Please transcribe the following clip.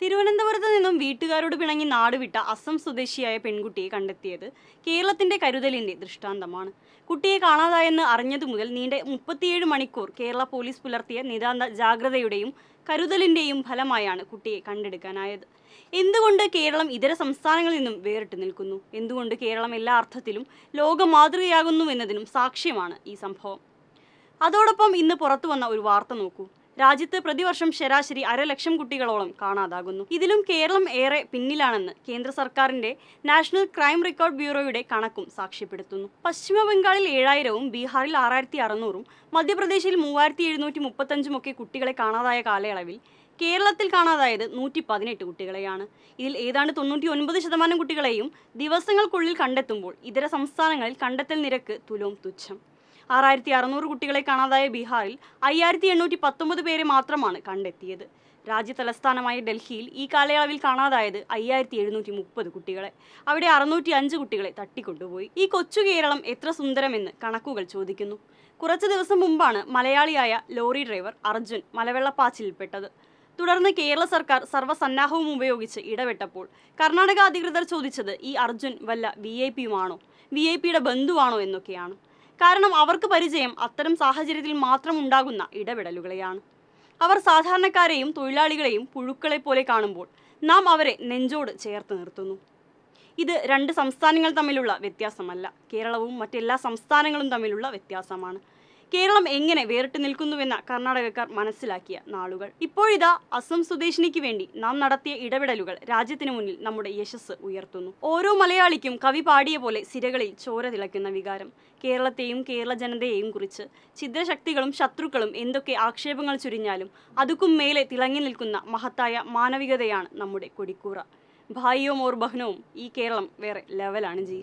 തിരുവനന്തപുരത്ത് നിന്നും വീട്ടുകാരോട് പിണങ്ങി നാടുവിട്ട അസം സ്വദേശിയായ പെൺകുട്ടിയെ കണ്ടെത്തിയത് കേരളത്തിന്റെ കരുതലിന്റെ ദൃഷ്ടാന്തമാണ്. കുട്ടിയെ കാണാതായെന്ന് അറിഞ്ഞതു മുതൽ നീണ്ട മുപ്പത്തിയേഴ് മണിക്കൂർ കേരള പോലീസ് പുലർത്തിയ നിതാന്ത ജാഗ്രതയുടെയും കരുതലിന്റെയും ഫലമായാണ് കുട്ടിയെ കണ്ടെടുക്കാനായത്. എന്തുകൊണ്ട് കേരളം ഇതര സംസ്ഥാനങ്ങളിൽ നിന്നും വേറിട്ട് നിൽക്കുന്നു? എന്തുകൊണ്ട് കേരളം എല്ലാ അർത്ഥത്തിലും ലോക മാതൃകയാകുന്നു എന്നതിനും സാക്ഷ്യമാണ് ഈ സംഭവം. അതോടൊപ്പം ഇന്ന് പുറത്തു വന്ന ഒരു വാർത്ത നോക്കൂ. രാജ്യത്ത് പ്രതിവർഷം ശരാശരി അരലക്ഷം കുട്ടികളോളം കാണാതാകുന്നു. ഇതിലും കേരളം ഏറെ പിന്നിലാണെന്ന് കേന്ദ്ര സർക്കാരിന്റെ നാഷണൽ ക്രൈം റെക്കോർഡ് ബ്യൂറോയുടെ കണക്കും സാക്ഷ്യപ്പെടുത്തുന്നു. പശ്ചിമ ബംഗാളിൽ ഏഴായിരവും ബീഹാറിൽ ആറായിരത്തി അറുന്നൂറും മധ്യപ്രദേശിൽ മൂവായിരത്തി എഴുന്നൂറ്റി മുപ്പത്തഞ്ചും ഒക്കെ കുട്ടികളെ കാണാതായ കാലയളവിൽ കേരളത്തിൽ കാണാതായത് നൂറ്റി പതിനെട്ട് കുട്ടികളെയാണ്. ഇതിൽ ഏതാണ്ട് തൊണ്ണൂറ്റി ഒൻപത് ശതമാനം കുട്ടികളെയും ദിവസങ്ങൾക്കുള്ളിൽ കണ്ടെത്തുമ്പോൾ ഇതര സംസ്ഥാനങ്ങളിൽ കണ്ടെത്തൽ നിരക്ക് തുലവും തുച്ഛം. ആറായിരത്തി അറുന്നൂറ് കുട്ടികളെ കാണാതായ ബീഹാറിൽ അയ്യായിരത്തി എണ്ണൂറ്റി പത്തൊമ്പത് പേരെ മാത്രമാണ് കണ്ടെത്തിയത്. രാജ്യതലസ്ഥാനമായ ഡൽഹിയിൽ ഈ കാലയളവിൽ കാണാതായത് അയ്യായിരത്തി എഴുന്നൂറ്റി മുപ്പത് കുട്ടികളെ. അവിടെ അറുന്നൂറ്റി അഞ്ച് കുട്ടികളെ തട്ടിക്കൊണ്ടുപോയി. ഈ കൊച്ചു കേരളം എത്ര സുന്ദരമെന്ന് കണക്കുകൾ ചോദിക്കുന്നു. കുറച്ചു ദിവസം മുമ്പാണ് മലയാളിയായ ലോറി ഡ്രൈവർ അർജുൻ മലവെള്ളപ്പാച്ചിൽപ്പെട്ടത്. തുടർന്ന് കേരള സർക്കാർ സർവസന്നാഹവും ഉപയോഗിച്ച് ഇടപെട്ടപ്പോൾ കർണാടക അധികൃതർ ചോദിച്ചത് ഈ അർജുൻ വല്ല വി ഐ പിയുമാണോ? വി ഐ പിയുടെ ബന്ധുവാണോ എന്നൊക്കെയാണ്. കാരണം അവർക്ക് പരിചയം അത്തരം സാഹചര്യത്തിൽ മാത്രം ഉണ്ടാകുന്ന ഇടപെടലുകളെയാണ്. അവർ സാധാരണക്കാരെയും തൊഴിലാളികളെയും പുഴുക്കളെ പോലെ കാണുമ്പോൾ നാം അവരെ നെഞ്ചോട് ചേർത്ത് നിർത്തുന്നു. ഇത് രണ്ട് സംസ്ഥാനങ്ങൾ തമ്മിലുള്ള വ്യത്യാസമല്ല. കേരളവും മറ്റെല്ലാ സംസ്ഥാനങ്ങളും തമ്മിലുള്ള വ്യത്യാസമാണ്. കേരളം എങ്ങനെ വേറിട്ട് നിൽക്കുന്നുവെന്ന കർണാടകക്കാർ മനസ്സിലാക്കിയ നാളുകൾ. ഇപ്പോഴിതാ അസം സ്വദേശിനിക്ക് വേണ്ടി നാം നടത്തിയ ഇടപെടലുകൾ രാജ്യത്തിന് മുന്നിൽ നമ്മുടെ യശസ് ഉയർത്തുന്നു. ഓരോ മലയാളിക്കും കവി പാടിയ പോലെ സിരകളിൽ ചോര തിളയ്ക്കുന്ന വികാരം. കേരളത്തെയും കേരള ജനതയെയും കുറിച്ച് ഛിദ്രശക്തികളും ശത്രുക്കളും എന്തൊക്കെ ആക്ഷേപങ്ങൾ ചുരിഞ്ഞാലും അതുക്കും മേലെ തിളങ്ങി നിൽക്കുന്ന മഹത്തായ മാനവികതയാണ് നമ്മുടെ കൊടിക്കൂറ. ഭായിയോ മോർ ബഹ്നവും ഈ കേരളം വേറെ ലെവലാണ് ജി.